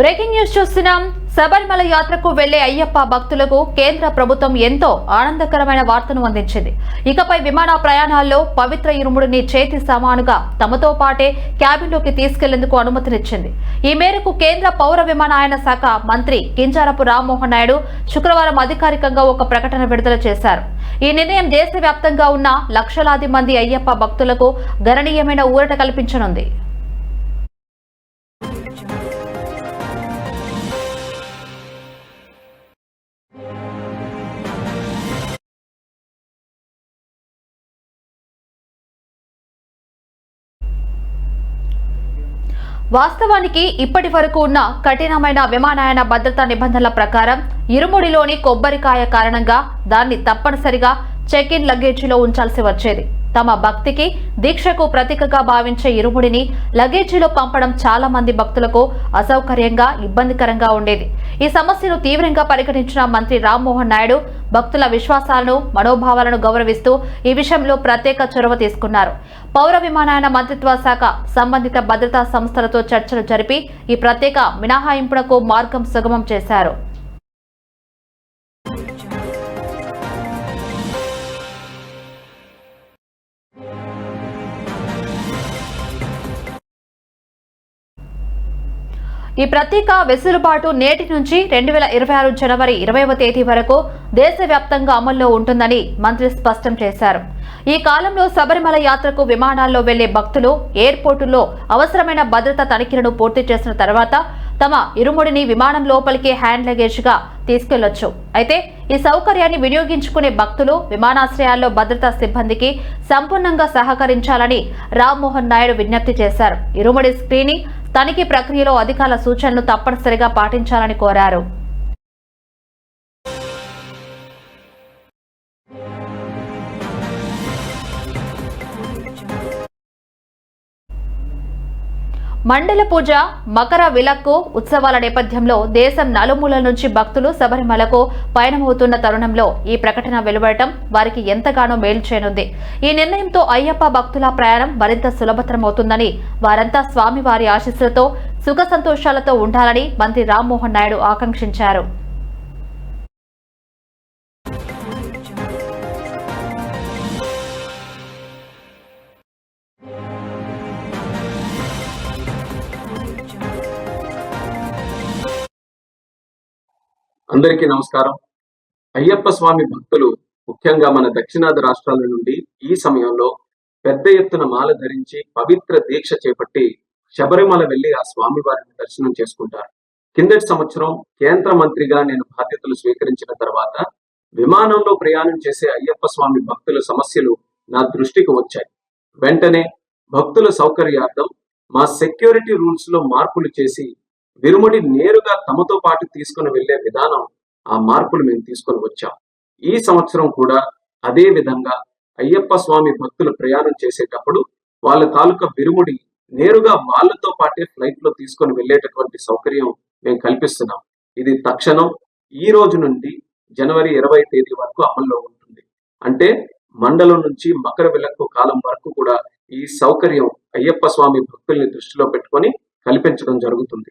Breaking news చూస్తున్నాం. శబరిమల యాత్రకు వెళ్ళే అయ్యప్ప భక్తులకు కేంద్ర ప్రభుత్వం ఎంతో ఆనందకరమైన వార్తను అందించింది. ఇకపై విమాన ప్రయాణాల్లో పవిత్ర ఇరుముడిని చేతి సమానుగా తమతో పాటే క్యాబిన్లోకి తీసుకెళ్ళేందుకు అనుమతినిచ్చింది. ఈ మేరకు కేంద్ర పౌర విమానయాన శాఖ మంత్రి కింజారపు రామ్మోహన్ నాయుడు శుక్రవారం అధికారికంగా ఒక ప్రకటన విడుదల చేశారు. ఈ నిర్ణయం దేశవ్యాప్తంగా ఉన్న లక్షలాది మంది అయ్యప్ప భక్తులకు గణనీయమైన ఊరట కల్పించనుంది. వాస్తవానికి ఇప్పటి వరకు ఉన్న కఠినమైన విమానయాన భద్రతా నిబంధనల ప్రకారం ఇరుముడిలోని కొబ్బరికాయ కారణంగా దాన్ని తప్పనిసరిగా చెక్ ఇన్ లగేజీలో ఉంచాల్సి వచ్చేది. తమ భక్తికి దీక్షకు ప్రతీకగా భావించే ఇరుముడిని లగేజీలో పంపడం చాలా మంది భక్తులకు అసౌకర్యంగా ఇబ్బందికరంగా ఉండేది. ఈ సమస్యను తీవ్రంగా పరిగణించిన మంత్రి రామ్మోహన్ నాయుడు భక్తుల విశ్వాసాలను మనోభావాలను గౌరవిస్తూ ఈ విషయంలో ప్రత్యేక చొరవ తీసుకున్నారు. పౌర విమానయాన మంత్రిత్వ శాఖ సంబంధిత భద్రతా సంస్థలతో చర్చలు జరిపి ఈ ప్రత్యేక మినహాయింపునకు మార్గం సుగమం చేశారు. ఈ ప్రత్యేక వెసులుబాటు నేటి నుంచి రెండు వేల ఇరవై ఆరు జనవరి ఇరవైవ తేదీ వరకు దేశవ్యాప్తంగా అమల్లో ఉంటుందని మంత్రి స్పష్టం చేశారు. ఈ కాలంలో శబరిమల యాత్రకు విమానాల్లో వెళ్ళే భక్తులు ఎయిర్పోర్టుల్లో అవసరమైన భద్రతా తనిఖీలను పూర్తి చేసిన తర్వాత తమ ఇరుముడిని విమానం లోపలికి హ్యాండ్ లగేజ్గా తీసుకెళ్ళొచ్చు. అయితే ఈ సౌకర్యాన్ని వినియోగించుకునే భక్తులు విమానాశ్రయాల్లో భద్రతా సిబ్బందికి సంపూర్ణంగా సహకరించాలని రామ్మోహన్ నాయుడు విజ్ఞప్తి చేశారు. ఇరుముడి స్క్రీనింగ్ తనిఖీ ప్రక్రియలో అధికారుల సూచనలు తప్పనిసరిగా పాటించాలని కోరారు. మండల పూజ మకర విలక్కు ఉత్సవాల నేపథ్యంలో దేశం నలుమూలల నుంచి భక్తులు శబరిమలకు పయనమవుతున్న తరుణంలో ఈ ప్రకటన వెలువడటం వారికి ఎంతగానో మేలు చేయనుంది. ఈ నిర్ణయంతో అయ్యప్ప భక్తుల ప్రయాణం మరింత సులభతరమవుతుందని వారంతా స్వామివారి ఆశీస్సులతో సుఖ సంతోషాలతో ఉండాలని మంత్రి రామ్మోహన్ నాయుడు ఆకాంక్షించారు. అందరికీ నమస్కారం. అయ్యప్ప స్వామి భక్తులు ముఖ్యంగా మన దక్షిణాది రాష్ట్రాల నుండి ఈ సమయంలో పెద్ద ఎత్తున మాల ధరించి పవిత్ర దీక్ష చేపట్టి శబరిమల వెళ్ళి ఆ స్వామి వారిని దర్శనం చేసుకుంటారు. కిందటి సంవత్సరం కేంద్ర మంత్రిగా నేను బాధ్యతలు స్వీకరించిన తర్వాత విమానంలో ప్రయాణం చేసే అయ్యప్ప స్వామి భక్తుల సమస్యలు నా దృష్టికి వచ్చాయి. వెంటనే భక్తుల సౌకర్యార్థం మా సెక్యూరిటీ రూల్స్లో మార్పులు చేసి విరుముడి నేరుగా తమతో పాటు తీసుకుని వెళ్ళే విధానం ఆ మార్పులు మేము తీసుకొని వచ్చాం. ఈ సంవత్సరం కూడా అదే విధంగా అయ్యప్ప స్వామి భక్తులు ప్రయాణం చేసేటప్పుడు వాళ్ళ తాలూకా విరుముడి నేరుగా వాళ్ళతో పాటే ఫ్లైట్లో తీసుకొని వెళ్ళేటటువంటి సౌకర్యం మేము కల్పిస్తున్నాం. ఇది తక్షణం ఈ రోజు నుండి జనవరి ఇరవై తేదీ వరకు అమల్లో ఉంటుంది. అంటే మండలం నుంచి మకర విలక్కు కాలం వరకు కూడా ఈ సౌకర్యం అయ్యప్ప స్వామి భక్తుల్ని దృష్టిలో పెట్టుకొని కల్పించడం జరుగుతుంది.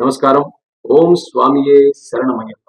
నమస్కారం. ఓం స్వామియే శరణమయ్యప్ప.